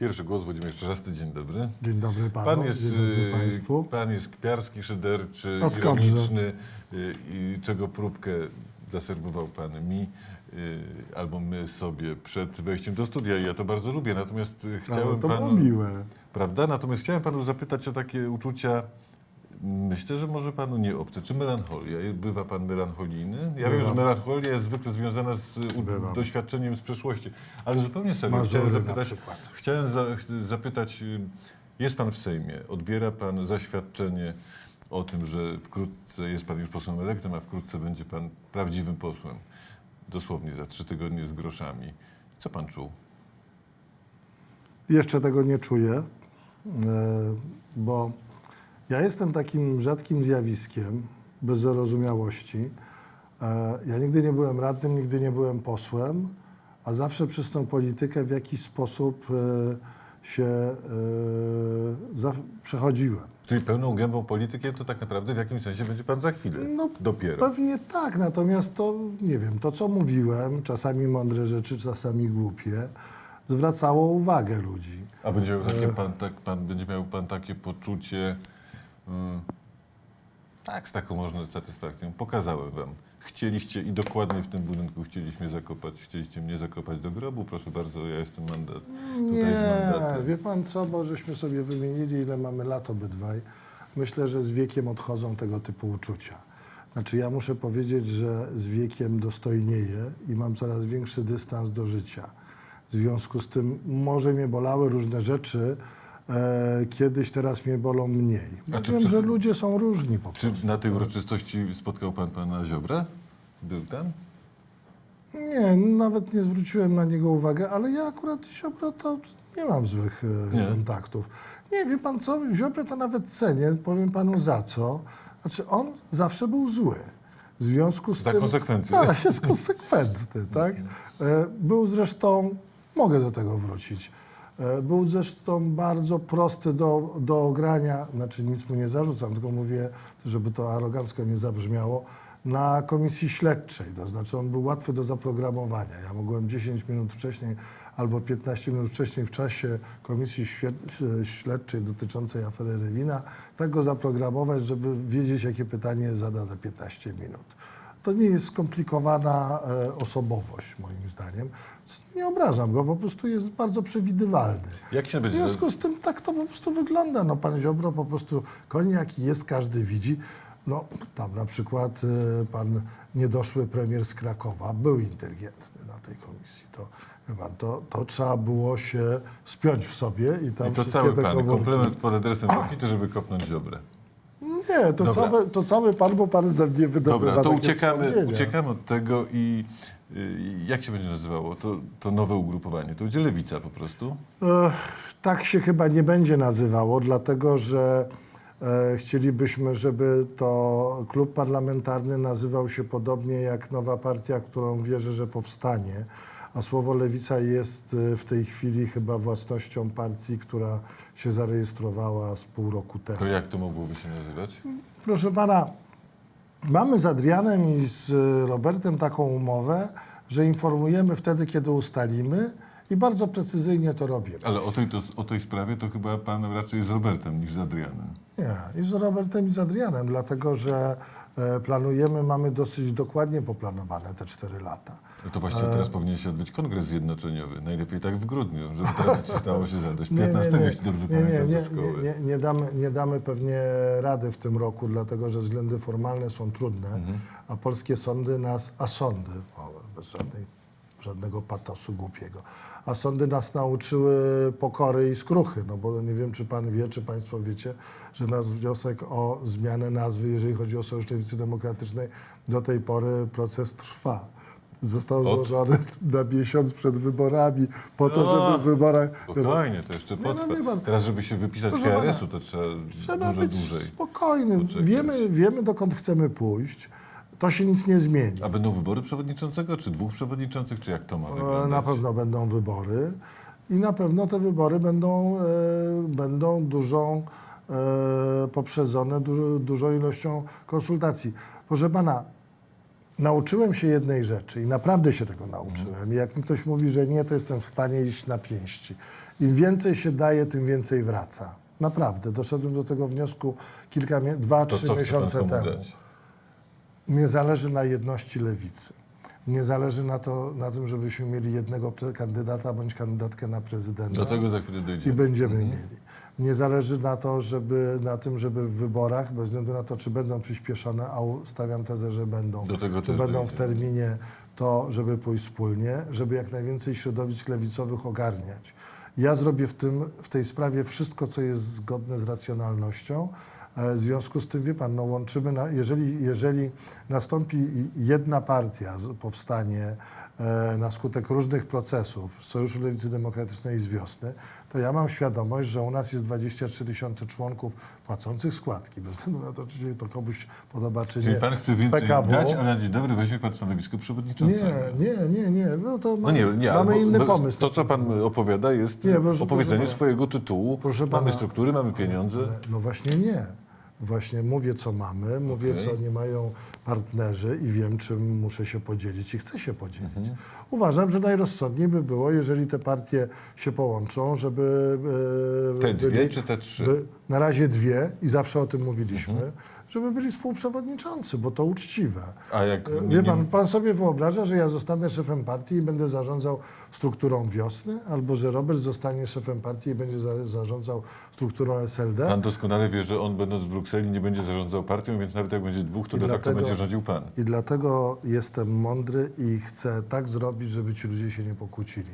Pierwszy głos Włodzimierz Czerzasty, dzień dobry. Dzień dobry panu, Pan jest, dzień dobry y, państwu. pan jest kpiarski, szyderczy, A skądże? ironiczny y, i czego próbkę zaserwował pan mi y, albo my sobie przed wejściem do studia i ja to bardzo lubię, natomiast y, Ale chciałem to panu... miłe. Prawda? Natomiast chciałem panu zapytać o takie uczucia, myślę, że może panu nie obce. Czy melancholia? Bywa pan melancholijny? Ja wiem, Bywam. że melancholia jest zwykle związana z u, Bywam. doświadczeniem z przeszłości, ale zupełnie serio Mazury chciałem zapytać, chciałem za, zapytać, y, jest pan w Sejmie, odbiera pan zaświadczenie o tym, że wkrótce jest pan już posłem elektem, a wkrótce będzie pan prawdziwym posłem. Dosłownie za trzy tygodnie z groszami. Co pan czuł? Jeszcze tego nie czuję, e, bo ja jestem takim rzadkim zjawiskiem bez zarozumiałości. E, Ja nigdy nie byłem radnym, nigdy nie byłem posłem, a zawsze przez tą politykę w jakiś sposób e, się e, przechodziłem. Czyli pełną gębą politykiem to tak naprawdę w jakimś sensie będzie pan za chwilę. No, Dopiero. Pewnie tak, natomiast to nie wiem, to co mówiłem, czasami mądre rzeczy, czasami głupie, zwracało uwagę ludzi. A będzie takie pan, tak, pan, będzie miał pan takie poczucie, mm, tak, z taką można satysfakcją, pokazałem wam. Chcieliście i dokładnie w tym budynku chcieliśmy zakopać, chcieliście mnie zakopać do grobu, proszę bardzo, ja jestem mandat, tutaj z Nie, wie pan co, bo żeśmy sobie wymienili, ile mamy lat obydwaj. Myślę, że z wiekiem odchodzą tego typu uczucia. Znaczy ja muszę powiedzieć, że z wiekiem dostojnieję i mam coraz większy dystans do życia. W związku z tym może mnie bolały różne rzeczy, kiedyś teraz mnie bolą mniej. Ja wiem, że ludzie są różni po prostu. Czy na tej uroczystości spotkał pan pana Ziobra? Był tam? Nie, nawet nie zwróciłem na niego uwagi, ale ja akurat Ziobro to nie mam złych e, Nie? kontaktów. Nie, wie pan co, Ziobrę to nawet cenię, powiem panu za co. Znaczy on zawsze był zły. W związku z Za tym... konsekwencje. Tak, jest konsekwentny, tak? E, Był zresztą, mogę do tego wrócić, e, był zresztą bardzo prosty do, do ogrania, znaczy nic mu nie zarzucam, tylko mówię, żeby to arogancko nie zabrzmiało, na komisji śledczej, to znaczy on był łatwy do zaprogramowania. Ja mogłem 10 minut wcześniej albo 15 minut wcześniej w czasie komisji śledczej dotyczącej afery Rewina tak go zaprogramować, żeby wiedzieć, jakie pytanie zada za 15 minut. To nie jest skomplikowana e, osobowość, moim zdaniem. Nie obrażam go, po prostu jest bardzo przewidywalny. Jak się W będzie... związku z tym tak to po prostu wygląda. No, pan Ziobro po prostu koń jaki jest, każdy widzi. No, tam na przykład e, pan niedoszły premier z Krakowa był inteligentny na tej komisji. To, pan, to, to trzeba było się spiąć w sobie i tam I to wszystkie cały pan, komórki- komplement pod adresem Pakity, żeby kopnąć Ziobrę. Nie, to Dobra. cały, to cały pan, bo pan ze mnie wydobywa Dobra, to uciekamy, uciekamy od tego i y, jak się będzie nazywało to, to nowe ugrupowanie? To będzie Lewica po prostu? Ech, tak się chyba nie będzie nazywało, dlatego że e, chcielibyśmy, żeby to klub parlamentarny nazywał się podobnie jak nowa partia, którą wierzę, że powstanie. A słowo lewica jest e, w tej chwili chyba własnością partii, która się zarejestrowała z pół roku temu. To jak to mogłoby się nazywać? Proszę pana, mamy z Adrianem i z Robertem taką umowę, że informujemy wtedy, kiedy ustalimy i bardzo precyzyjnie to robimy. Ale o tej, to, o tej sprawie to chyba pan raczej z Robertem niż z Adrianem. Nie, i z Robertem i z Adrianem, dlatego że planujemy, mamy dosyć dokładnie poplanowane te cztery lata. No to właściwie E. teraz powinien się odbyć kongres zjednoczeniowy. Najlepiej tak w grudniu, żeby tradycji stało się zadość. Nie, nie, 15, nie, jeśli dobrze nie, nie, pamiętam nie, ze szkoły. nie, nie, nie, damy, nie damy pewnie rady w tym roku, dlatego że względy formalne są trudne, Mhm. a polskie sądy nas, a sądy, o, bez żadnej, żadnego patosu głupiego, a sądy nas nauczyły pokory i skruchy, no bo nie wiem, czy pan wie, czy państwo wiecie, że nasz wniosek o zmianę nazwy, jeżeli chodzi o Sojusz Lewicy Demokratycznej, do tej pory proces trwa. Został Od? złożony na miesiąc przed wyborami, po to, No, żeby w wyborach... Spokojnie, to jeszcze Nie, no, potrwa. wie pan- Teraz, żeby się wypisać z Proszę pana, KRS-u, to trzeba, Trzeba dużo być dłużej. spokojnym. poczekać. Wiemy, wiemy, dokąd chcemy pójść. To się nic nie zmieni. A będą wybory przewodniczącego, czy dwóch przewodniczących, czy jak to ma E, wyglądać? Na pewno będą wybory i na pewno te wybory będą, e, będą dużą, e, poprzedzone du, dużą ilością konsultacji. Proszę pana, nauczyłem się jednej rzeczy i naprawdę się tego nauczyłem. Jak mi ktoś mówi, że nie, to jestem w stanie iść na pięści. Im więcej się daje, tym więcej wraca. Naprawdę. Doszedłem do tego wniosku kilka, dwa, To trzy miesiące temu. dać? Mnie zależy na jedności lewicy. Mnie zależy na, to, na tym, żebyśmy mieli jednego kandydata bądź kandydatkę na prezydenta. Do tego za chwilę I dojdziemy. będziemy Mhm. mieli. Mnie zależy na, to, żeby, na tym, żeby w wyborach, bez względu na to, czy będą przyspieszone, a stawiam tezę, że będą, Do tego czy będą w dojdziemy. terminie, to żeby pójść wspólnie, żeby jak najwięcej środowisk lewicowych ogarniać. Ja zrobię w, tym, w tej sprawie wszystko, co jest zgodne z racjonalnością. E, W związku z tym, wie pan, no łączymy, na, jeżeli, jeżeli nastąpi jedna partia, powstanie e, na skutek różnych procesów Sojuszu Lewicy Demokratycznej z wiosny, to ja mam świadomość, że u nas jest 23 tysiące członków płacących składki, bez względu na to, czy się to komuś podoba, czy Czyli nie. pan chce więcej PKW. dać, ale na dzień dobry weźmie pan stanowisko przewodniczącego. Nie, nie, nie, nie. No to No nie, nie, mamy inny bo pomysł. To, co pan opowiada, jest Nie, proszę- opowiedzenie proszę pana. swojego tytułu. Proszę mamy pana. struktury, mamy pieniądze. No właśnie nie. Właśnie mówię, co mamy, mówię, Okej. co nie mają partnerzy i wiem, czym muszę się podzielić i chcę się podzielić. Mhm. Uważam, że najrozsądniej by było, jeżeli te partie się połączą, żeby... e, Te dwie byli- czy te trzy? by- na razie dwie i zawsze o tym mówiliśmy, Mhm. Żeby byli współprzewodniczący, bo to uczciwe. A jak E, nie- Wie pan, pan sobie wyobraża, że ja zostanę szefem partii i będę zarządzał strukturą wiosny, albo że Robert zostanie szefem partii i będzie za, zarządzał strukturą SLD? Pan doskonale wie, że on będąc w Brukseli nie będzie zarządzał partią, więc nawet jak będzie dwóch, to I de facto dlatego- będzie rządził pan. I dlatego jestem mądry i chcę tak zrobić, żeby ci ludzie się nie pokłócili.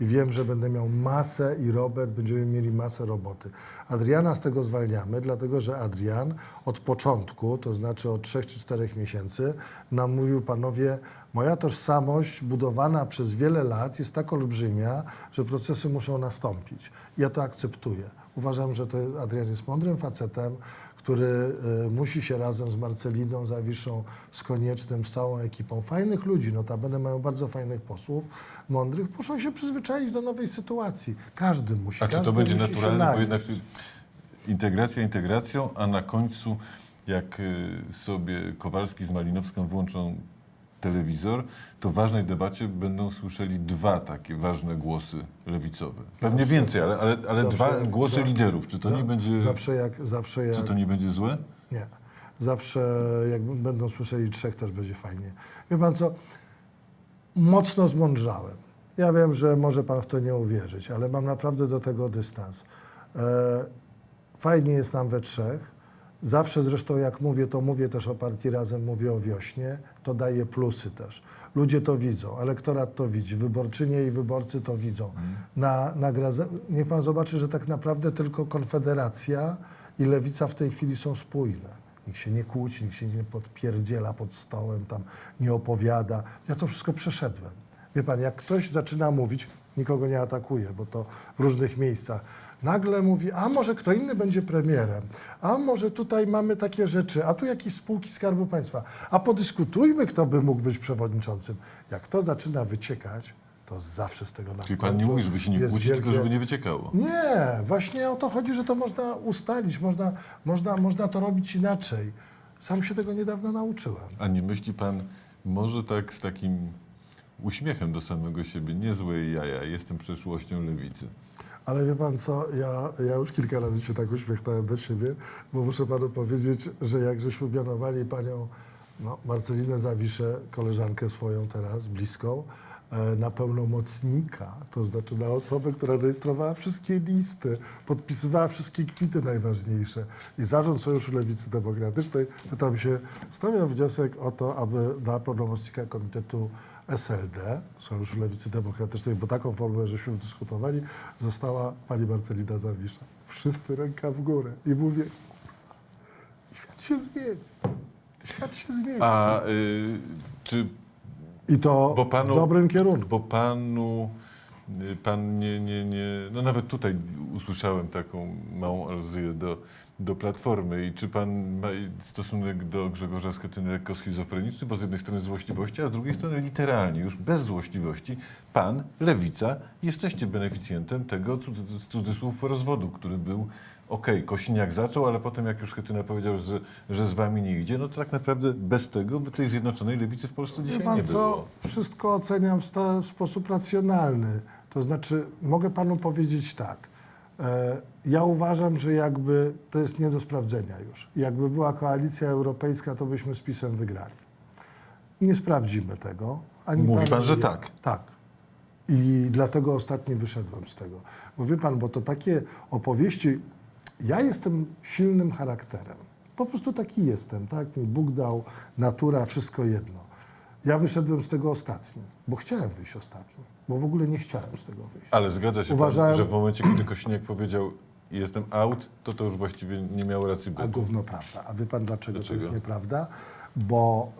I wiem, że będę miał masę i Robert, będziemy mieli masę roboty. Adriana z tego zwalniamy, dlatego że Adrian od początku, to znaczy od trzech czy czterech miesięcy, nam mówił panowie, moja tożsamość budowana przez wiele lat jest tak olbrzymia, że procesy muszą nastąpić. Ja to akceptuję. Uważam, że to Adrian jest mądrym facetem, który y, musi się razem z Marceliną Zawiszą, z Koniecznym, z całą ekipą fajnych ludzi, notabene mają bardzo fajnych posłów, mądrych, muszą się przyzwyczaić do nowej sytuacji. Każdy musi. A czy to będzie naturalne, bo jednak integracja integracją, a na końcu jak y, sobie Kowalski z Malinowską włączą telewizor, to w ważnej debacie będą słyszeli dwa takie ważne głosy lewicowe. Pewnie więcej, ale, ale, ale Zawsze- dwa głosy liderów. Czy to nie będzie, Zawsze jak, zawsze jak czy to nie będzie złe? Nie. Zawsze jak będą słyszeli trzech, też będzie fajnie. Wie pan co? Mocno zmądrzałem. Ja wiem, że może pan w to nie uwierzyć, ale mam naprawdę do tego dystans. E, fajnie jest nam we trzech. Zawsze zresztą jak mówię, to mówię też o partii Razem, mówię o wiośnie. To daje plusy też. Ludzie to widzą, elektorat to widzi, wyborczynie i wyborcy to widzą. Na, na Graze- niech pan zobaczy, że tak naprawdę tylko Konfederacja i Lewica w tej chwili są spójne. Nikt się nie kłóci, nikt się nie podpierdziela pod stołem, tam nie opowiada. Ja to wszystko przeszedłem. Wie pan, jak ktoś zaczyna mówić, nikogo nie atakuje, bo to w różnych miejscach, nagle mówi, a może kto inny będzie premierem, a może tutaj mamy takie rzeczy, a tu jakieś spółki Skarbu Państwa, a podyskutujmy, kto by mógł być przewodniczącym. Jak to zaczyna wyciekać, to zawsze z tego na Czyli pan nie mówi, żeby się nie kłócić, tylko wielkie- żeby nie wyciekało. nie, właśnie o to chodzi, że to można ustalić, można, można, można to robić inaczej. Sam się tego niedawno nauczyłem. A nie myśli pan, może tak z takim uśmiechem do samego siebie, niezłe jaja, jestem przeszłością lewicy. Ale wie pan co, ja, ja już kilka razy się tak uśmiechnąłem do siebie, bo muszę panu powiedzieć, że jak żeśmy mianowali panią no, Marcelinę Zawiszę, koleżankę swoją teraz, bliską, e, na pełnomocnika, to znaczy na osobę, która rejestrowała wszystkie listy, podpisywała wszystkie kwity najważniejsze. I zarząd Sojuszu Lewicy Demokratycznej, pytam się, stawia wniosek o to, aby na pełnomocnika Komitetu SLD, Sojuszu Lewicy Demokratycznej, bo taką formę żeśmy dyskutowali, została pani Marcelina Zawisza. Wszyscy ręka w górę. I mówię, świat się zmieni. Świat się zmieni. A y, czy I to panu- w dobrym kierunku. Bo panu, y, pan nie, nie, nie, no nawet tutaj usłyszałem taką małą aluzję do, do Platformy i czy pan ma stosunek do Grzegorza Schetyny lekko schizofreniczny, bo z jednej strony złośliwości, a z drugiej strony literalnie, już bez złośliwości, pan, lewica, jesteście beneficjentem tego cudzy- cudzysłów rozwodu, który był okej, Kosiniak zaczął, ale potem jak już Schetyna powiedział, że, że z wami nie idzie, no to tak naprawdę bez tego by tej zjednoczonej lewicy w Polsce dzisiaj pan nie co, było. wszystko oceniam w, w sposób racjonalny. To znaczy, mogę panu powiedzieć tak. E, ja uważam, że jakby to jest nie do sprawdzenia już. Jakby była koalicja europejska, to byśmy z PiSem wygrali. Nie sprawdzimy tego. Ani Mówi pan, że ja. tak. Tak. I dlatego ostatnio wyszedłem z tego. Wie pan, bo to takie opowieści. Ja jestem silnym charakterem. Po prostu taki jestem, tak? Mi Bóg dał, natura, wszystko jedno. Ja wyszedłem z tego ostatni, bo chciałem wyjść ostatni, bo w ogóle nie chciałem z tego wyjść. Ale zgadza się Uważałem- pan, że w momencie, kiedy Kosiniak powiedział jestem out, to to już właściwie nie miało racji A bytu. gówno prawda. A wie pan dlaczego, to Dlaczego? jest nieprawda? Bo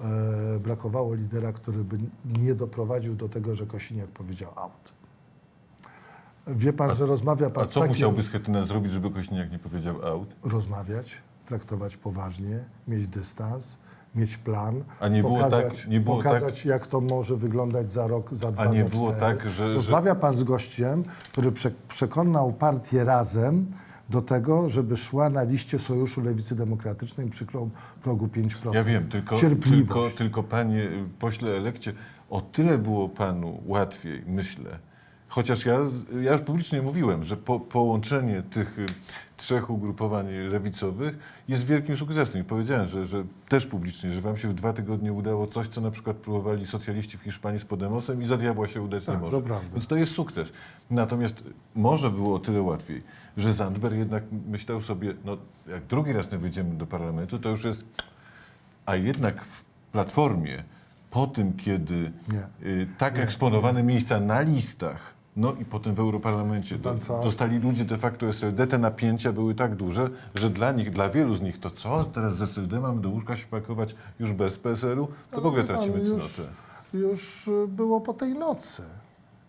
e, brakowało lidera, który by nie doprowadził do tego, że Kosiniak powiedział out. Wie pan, że rozmawia pan A co takim... musiałby Schetyna zrobić, żeby Kosiniak nie powiedział out? rozmawiać, traktować poważnie, mieć dystans, mieć plan, A nie było pokazać, tak- nie było pokazać jak to może wyglądać za rok, za dwa, nie za było cztery. tak, że- że- Rozmawia pan z gościem, który prze, przekonał partię razem do tego, żeby szła na liście Sojuszu Lewicy Demokratycznej przy krą- progu 5%. Ja wiem, tylko, Cierpliwość. tylko, tylko panie pośle elekcie, o tyle było panu łatwiej, myślę. Chociaż ja, ja już publicznie mówiłem, że po, połączenie tych y, trzech ugrupowań lewicowych jest wielkim sukcesem. I powiedziałem, że, że też publicznie, że wam się w dwa tygodnie udało coś, co na przykład próbowali socjaliści w Hiszpanii z Podemosem i za diabła się udać Tak, nie może. to. Więc to jest sukces. Natomiast może było o tyle łatwiej, że Zandberg jednak myślał sobie, no jak drugi raz nie wyjdziemy do parlamentu, to już jest a jednak w Platformie, po tym, kiedy Nie. y, tak eksponowane miejsca na listach, no i potem w Europarlamencie do, dostali ludzie de facto SLD, te napięcia były tak duże, że dla nich, dla wielu z nich, to co, teraz z SLD mamy do łóżka się pakować już bez PSL-u? To w ogóle tracimy już, cnotę. już y, było po tej nocy.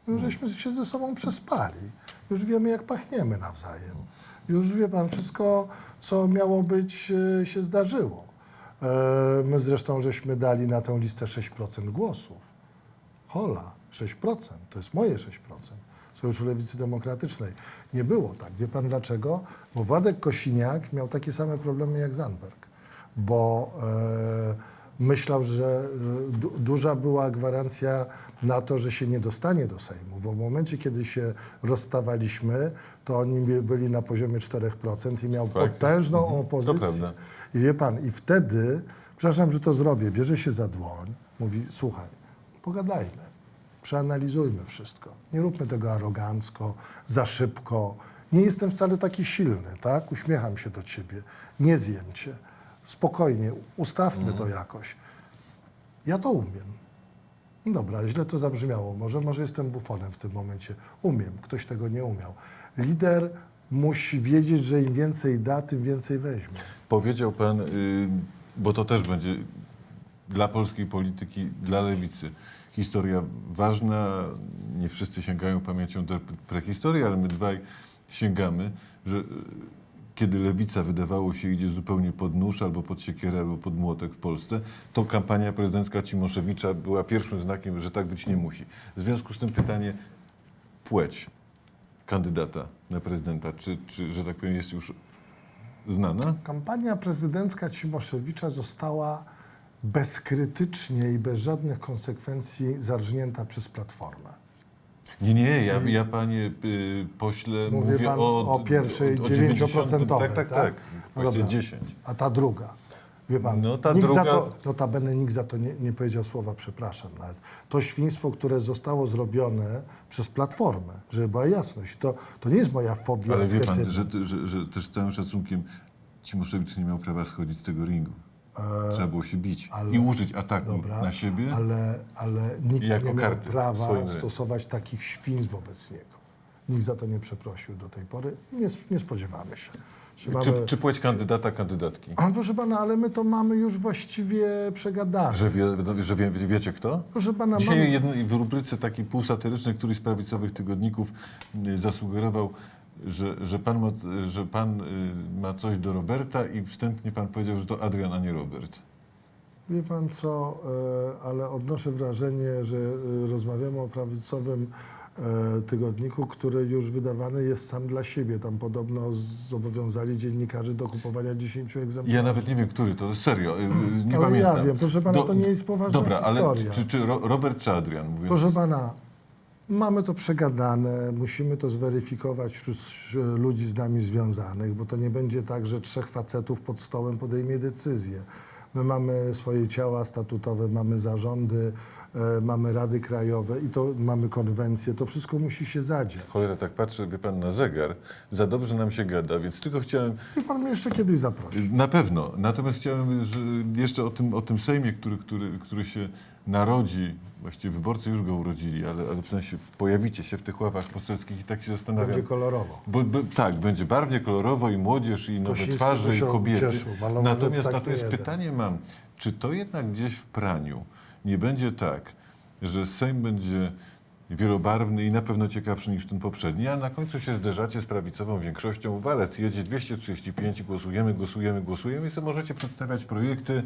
Już żeśmy się ze sobą przespali. Już wiemy, jak pachniemy nawzajem. Już wie pan, wszystko, co miało być, y, się zdarzyło. E, My zresztą żeśmy dali na tę listę 6% głosów. Hola, 6%. To jest moje 6%. Sojuszu Lewicy Demokratycznej. Nie było tak. Wie pan dlaczego? Bo Władek Kosiniak miał takie same problemy jak Zandberg. Bo e, myślał, że e, du, duża była gwarancja na to, że się nie dostanie do Sejmu. Bo w momencie, kiedy się rozstawaliśmy, to oni by- byli na poziomie 4% i miał Tak. potężną Mhm. Opozycję. I wie pan, i wtedy, przepraszam, że to zrobię, bierze się za dłoń, mówi, słuchaj, pogadajmy, przeanalizujmy wszystko. Nie róbmy tego arogancko, za szybko. Nie jestem wcale taki silny, tak? Uśmiecham się do ciebie, nie zjem cię. Spokojnie, ustawmy to jakoś. Ja to umiem. Dobra, źle to zabrzmiało. Może, może jestem bufonem w tym momencie. Umiem, ktoś tego nie umiał. Lider musi wiedzieć, że im więcej da, tym więcej weźmie. Powiedział pan, y, bo to też będzie dla polskiej polityki, dla lewicy historia ważna. Nie wszyscy sięgają pamięcią do prehistorii, ale my dwaj sięgamy, że y, kiedy lewica wydawało się idzie zupełnie pod nóż, albo pod siekierę, albo pod młotek w Polsce, to kampania prezydencka Cimoszewicza była pierwszym znakiem, że tak być nie musi. W związku z tym pytanie, płeć kandydata na prezydenta, czy, czy że tak powiem jest już znana? Kampania prezydencka Cimoszewicza została bezkrytycznie i bez żadnych konsekwencji zarżnięta przez Platformę. Nie, nie, ja, ja panie y, pośle Mówi mówię pan o, o pierwszej o 9%. Tak, tak, tak. No Właśnie dobra. 10. A ta druga. Wie pan, No ta nikt druga- za to, notabene nikt za to nie, nie powiedział słowa przepraszam nawet. To świństwo, które zostało zrobione przez Platformę, żeby była jasność, to, to nie jest moja fobia Ale wie pan, schetyny. że, że, że też z całym szacunkiem Cimoszewicz nie miał prawa schodzić z tego ringu. Trzeba było się bić E, ale- i użyć ataku Dobra, na siebie. ale, ale nikt nie miał prawa stosować takich świństw wobec niego. Nikt za to nie przeprosił do tej pory. Nie, nie spodziewamy się. Czy mamy... Czy, czy płeć kandydata, kandydatki? A, proszę pana, ale my to mamy już właściwie przegadane. Że, wie, że wie, wiecie kto? Proszę pana, Dzisiaj mamy... jedno, w rubryce takiej półsatyrycznej któryś z prawicowych tygodników y, zasugerował, że, że, pan, ma, że pan y, ma coś do Roberta i wstępnie pan powiedział, że to Adrian, a nie Robert. Wie pan co, e, ale odnoszę wrażenie, że e, rozmawiamy o prawicowym e, tygodniku, który już wydawany jest sam dla siebie. Tam podobno zobowiązali dziennikarzy do kupowania 10 egzemplarzy. Ja nawet nie wiem, który to, serio, y, y, nie ale pamiętam. ja wiem, proszę pana, to nie jest poważna Dobra, ale historia. czy, czy Ro, Robert czy Adrian? Mówiąc, Proszę pana, mamy to przegadane, musimy to zweryfikować wśród ludzi z nami związanych, bo to nie będzie tak, że trzech facetów pod stołem podejmie decyzję. My mamy swoje ciała statutowe, mamy zarządy, mamy rady krajowe i to mamy konwencje, to wszystko musi się zadziać. Cholera, tak patrzę, wie pan, na zegar. Za dobrze nam się gada, więc tylko chciałem I pan mnie jeszcze kiedyś zaprosi. Na pewno. Natomiast chciałem że jeszcze o tym, o tym Sejmie, który, który, który się narodzi. Właściwie wyborcy już go urodzili, ale, ale w sensie pojawicie się w tych ławach poselskich i tak się zastanawiam. Będzie kolorowo. Bo, bo, tak, będzie barwnie kolorowo i młodzież, i nowe Kosiński twarze, i kobiety. cieszył, Natomiast, ptak to natomiast jeden. pytanie mam, czy to jednak gdzieś w praniu nie będzie tak, że Sejm będzie wielobarwny i na pewno ciekawszy niż ten poprzedni, a na końcu się zderzacie z prawicową większością. Walec jedzie 235, głosujemy, głosujemy, głosujemy i sobie możecie przedstawiać projekty,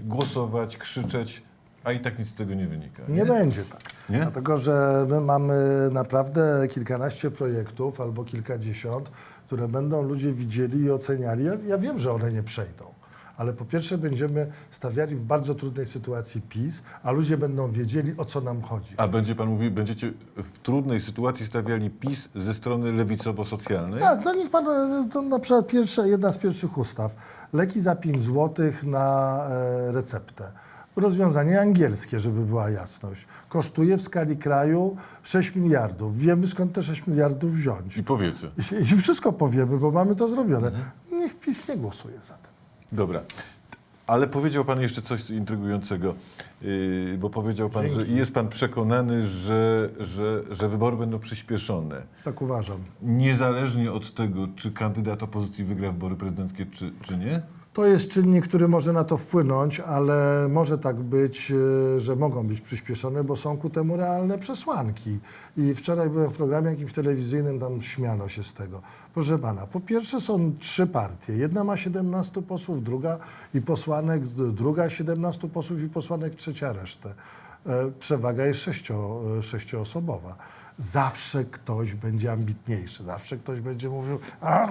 głosować, krzyczeć, a i tak nic z tego nie wynika. Nie będzie tak. Nie? Dlatego, że my mamy naprawdę kilkanaście projektów albo kilkadziesiąt, które będą ludzie widzieli i oceniali. Ja, ja wiem, że one nie przejdą. Ale po pierwsze będziemy stawiali w bardzo trudnej sytuacji PiS, a ludzie będą wiedzieli, o co nam chodzi. A będzie pan mówił, będziecie w trudnej sytuacji stawiali PiS ze strony lewicowo-socjalnej? Tak, no niech pan, to na przykład pierwsza, jedna z pierwszych ustaw. Leki za 5 zł na e, receptę. Rozwiązanie angielskie, żeby była jasność. Kosztuje w skali kraju 6 miliardów. Wiemy skąd te 6 miliardów wziąć. I powiecie. I, I wszystko powiemy, bo mamy to zrobione. Niech PiS nie głosuje za tym. Dobra. Ale powiedział Pan jeszcze coś intrygującego, yy, bo powiedział Pan, że Dzięki. jest Pan przekonany, że, że, że wybory będą przyspieszone. Tak uważam. Niezależnie od tego, czy kandydat opozycji wygra wybory prezydenckie, czy, czy nie? To jest czynnik, który może na to wpłynąć, ale może tak być, e, że mogą być przyspieszone, bo są ku temu realne przesłanki. I wczoraj byłem w programie jakimś telewizyjnym, tam śmiano się z tego. Proszę pana, po pierwsze są trzy partie. Jedna ma 17 posłów, druga i posłanek, druga 17 posłów i posłanek, trzecia resztę. E, Przewaga jest sześcio, e, sześcioosobowa. Zawsze ktoś będzie ambitniejszy, zawsze ktoś będzie mówił, a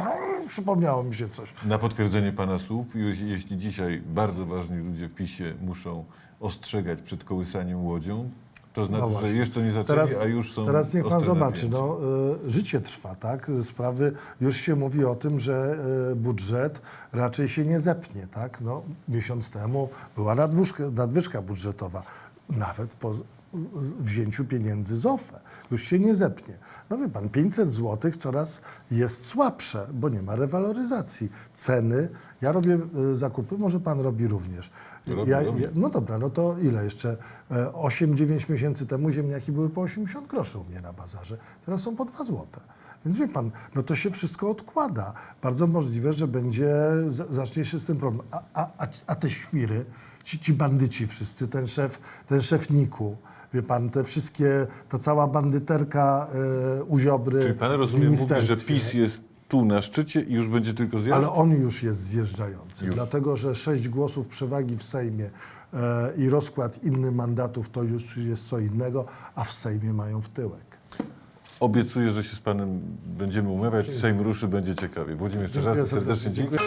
przypomniało mi się coś. Na potwierdzenie Pana słów, jeśli, dzisiaj bardzo ważni ludzie w PiSie muszą ostrzegać przed kołysaniem łodzią, to znaczy, że No właśnie. jeszcze nie zaczęli, a już są Teraz niech pan zobaczy, no, y, życie trwa, tak? Sprawy, już się mówi o tym, że y, budżet raczej się nie zepnie, tak? No, miesiąc temu była nadwyżka, nadwyżka budżetowa, nawet po wzięciu pieniędzy z OFE. Już się nie zepnie. No wie pan, 500 zł coraz jest słabsze, bo nie ma rewaloryzacji. Ceny, ja robię y, zakupy, może pan robi również. Robię, ja, robię. no dobra, no to ile jeszcze? E, 8-9 miesięcy temu ziemniaki były po 80 groszy u mnie na bazarze. Teraz są po 2 złote. Więc wie pan, no to się wszystko odkłada. Bardzo możliwe, że będzie, zacznie się z tym problem. A, a, a, a te świry, ci, ci bandyci wszyscy, ten szef, ten szef Niku, wie pan, te wszystkie, ta cała bandyterka e, u Ziobry Czyli Pan rozumie, mówi, że. PiS jest tu na szczycie i już będzie tylko zjazd? Ale on już jest zjeżdżający, Już. dlatego że sześć głosów przewagi w Sejmie e, i rozkład innych mandatów to już jest co innego, a w Sejmie mają w tyłek. Obiecuję, że się z Panem będziemy umawiać. Sejm ruszy, będzie ciekawie. Włodzimierz, jeszcze raz serdecznie serdecznie. dziękuję.